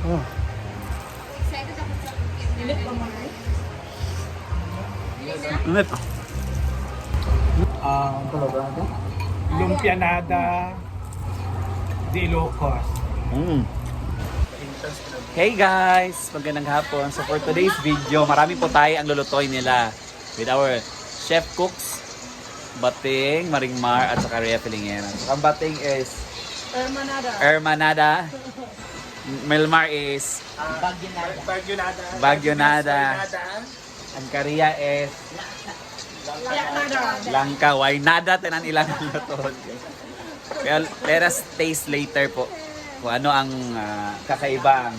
Oh. Excited ako sa. Init pa mo Init. Ah, Lumpianada de Ilocos. Mm. Hey guys! Magandang hapon. So for today's video, marami po tayo ang lulutoy nila with our chef cooks, Bating, Maringmar, at saka Rhea Pilingera. So ang Bating is Hermanada. Hermanada. Melmar is Bagyonada. Bagyonada. Ang Korea is Yaknada. Langka. Why nada tanan ilang luto. Well, let us taste later po kung ano ang ah, kakaibang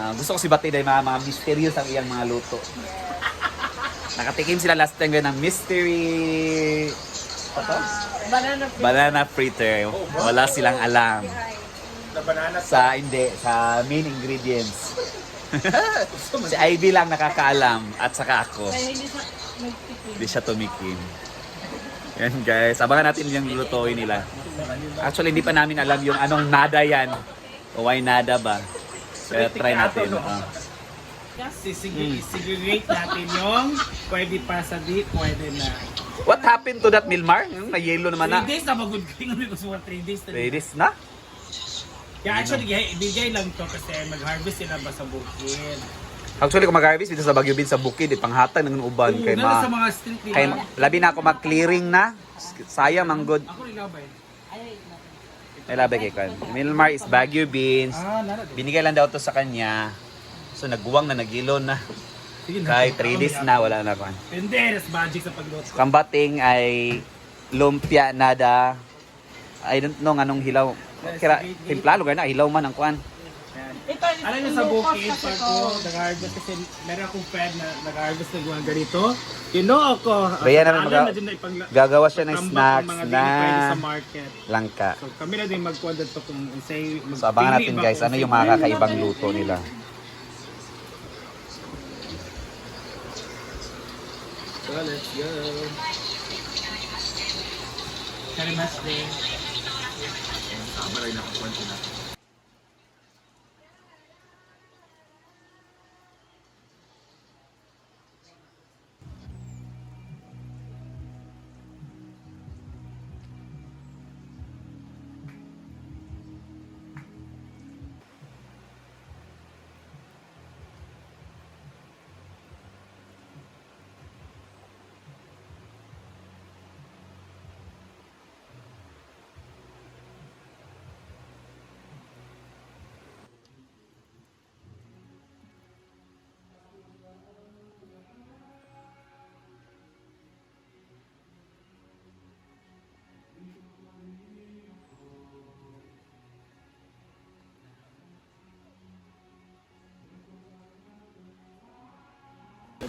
Ah, gusto ko si Batid ay mga, mga mysterious ang iyang mga luto. Nakatikim sila last time ng mystery ano? Banana banana fritter. Wala silang alam Na banana sa hindi sa main ingredients. si Ivy lang nakakaalam at saka ako. Kaya hindi sa nagtikim. Hindi siya tumikim. Yan guys, abangan natin yung lutuin nila. Actually, hindi pa namin alam yung anong nada yan. O why nada ba? Kaya try natin. ah. Sisig- Segregate natin yung pwede pa sa di, pwede na. What happened to that Milmar? Yung na yellow naman na. 3 days na magod yung mo 3 days na. Ladies na? Yeah, actually, gay- bigay lang to kasi mag-harvest sila ba sa bukid. Actually, kung mag-harvest dito sa Baguio Bin sa bukid, eh, panghatag ng uban. Kay sa ma... mga street, Kay, ba? labi na ako mag-clearing na. Sayang, manggod. Ako rin ba? Ay, labi kay Kan. Milmar is Baguio Beans. Ah. Binigay lang daw to sa kanya. So, nagbuwang na, nagilon na. Sige Kahit 3 days na, wala na. Hindi, that's magic sa pagluto. Kambating ay lumpia nada. I don't know anong hilaw. Kira, timpla lugar na, hilaw man ang kuan. Ito, Alam niyo sa bukid, pag ko nag-harvest kasi meron akong friend na nag-harvest ng mga ganito. You know ako. Kaya naman alam maga- na din na ipangla- Gagawa siya ng tambak snacks mga na pwede sa market. langka. So kami na din magkuha dito kung say So abangan natin guys, ano yung mga kakaibang luto nila. So let's go. Very much din. Susuwan eh.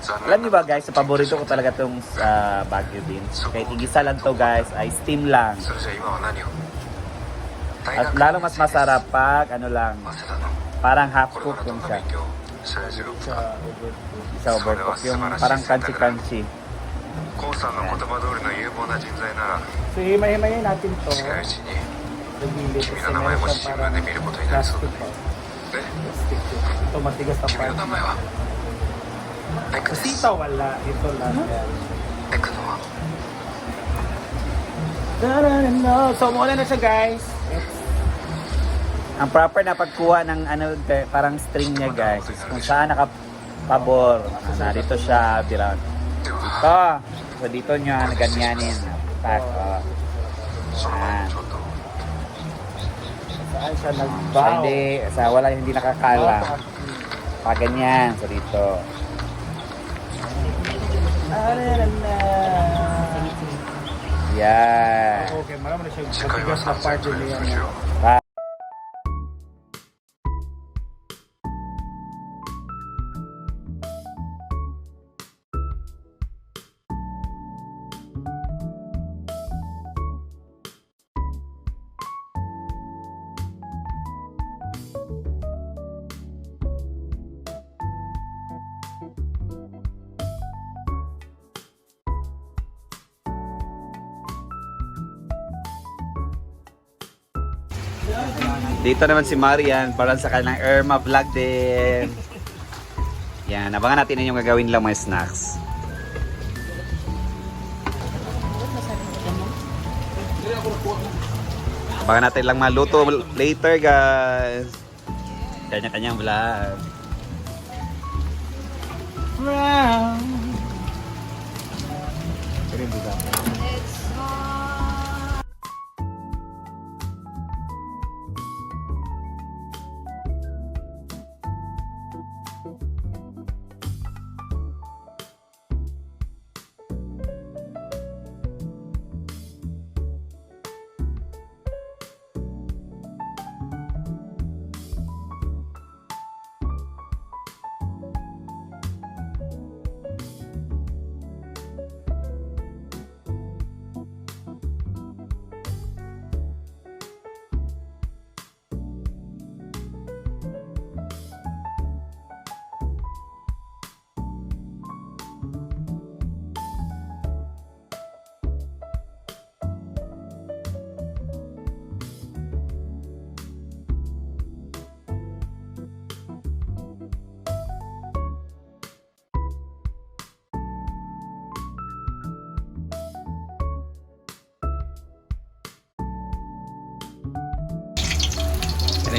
Alam niyo ba guys, sa paborito ko talaga tong uh, Baguio beans. Kahit igisa lang to guys, ay steam lang. At lalo mas masarap pag ano lang, parang half cook lang siya. Isa overcook yung parang crunchy-crunchy. So himay-himayin natin to. Nagbilit kasi meron siya parang plastic. Ito matigas ang parang. Sita wala. Ito lang yan. Da-da-da-da. So, muna na siya, guys. Ang proper na pagkuha ng ano, parang string niya, guys. is Kung saan nakapabor. Ah, Narito siya, bilang. Dito. So, dito niya, ganyanin. Tak. Oh. Ah, yan. Saan siya So, nagbaw? hindi, sa wala, hindi nakakala. Pa ganyan. So, dito. Yan. Okay, maraming siya. Sa part niya. Dito naman si Marian para sa kanyang Irma vlog din. Yan, abangan natin yung gagawin lang mga snacks. Abangan natin lang maluto later guys. Kanya-kanyang vlog. Let's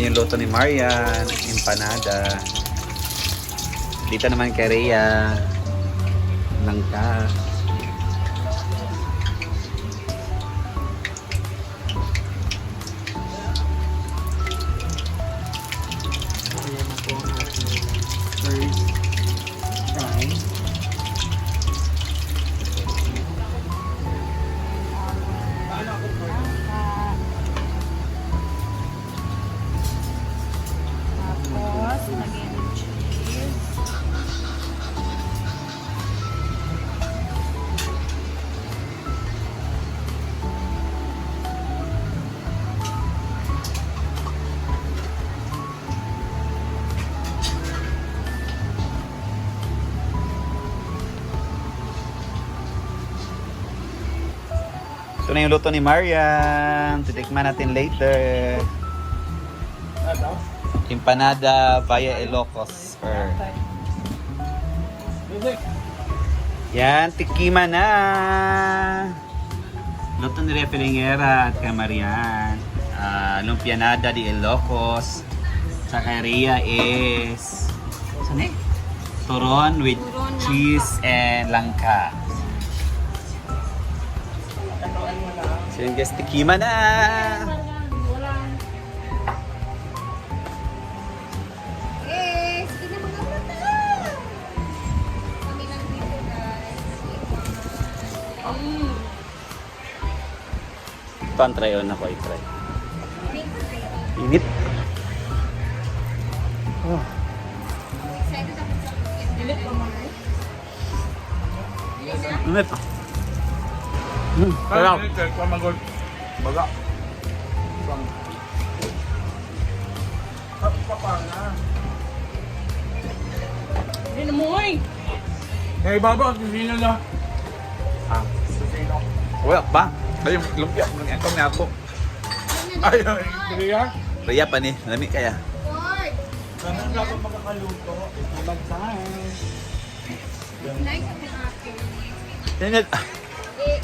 Yan yung luto ni Marian, empanada. Dito naman kay Rhea, langka. Ito na yung luto ni Marian. Titikman natin later. Empanada via Ilocos. Or... Yan, tikima na! Luto ni Rhea Pelingera at kay Marian. Ah, lumpianada di Ilocos. Sa Rhea is... Saan eh? Turon with Turon, cheese and langka. So yung guys, tikima na! Ito ang try on ako, i-try. Init. Oh. Man. Init. Hmm, sarap. Baga. Hindi na mo eh. Hey, baba, sisino na. Ah. Wala pa. Ay, yung lumpia. Ang kong ako. Ay, ay, Korea. Kaya pa ni. Lami kaya. Sana na ako makakaluto. Ibang time. Nice ang ate. Init.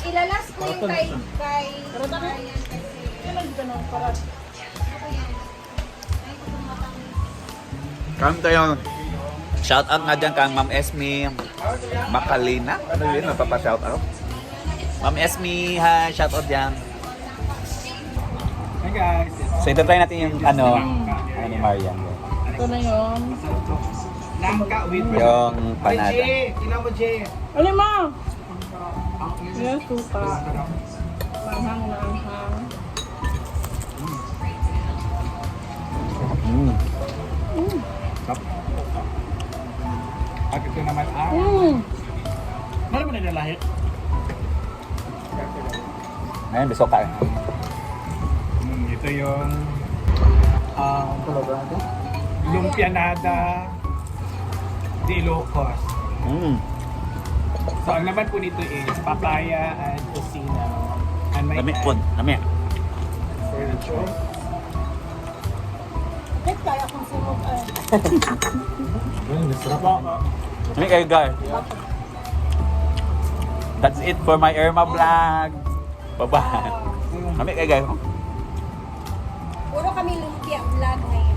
Ilalas ko yung kay... kay... Ryan kasi... Kailan ka nang para Ako yan. Ay, kung matang... Kami tayo. Shout out nga dyan kang Ma'am Esme Makalina. Ano yun? Napapa-shout out. Ma'am Esme, ha, shout out dyan. Hey guys. So ito try natin yung ano, ano ni Marian. ito na yun. Nangka with Yung panada. Mo, Jay. Ano mo? Yan, suka. Manghang na anghang. Mm. At ito naman ah. Mm. Meron mo na nalahit? Ngayon, besok ka. Hmm, ito yung ah lumpianada de Ilocos. Mm. So, ang laman po nito is papaya and tocino. And may Lami po. Lami. Kahit kaya kong sunog eh. Lami kayo guys. That's it for my Irma vlog. Bye-bye. Lami kayo guys. Puro kami lumpia vlog ngayon.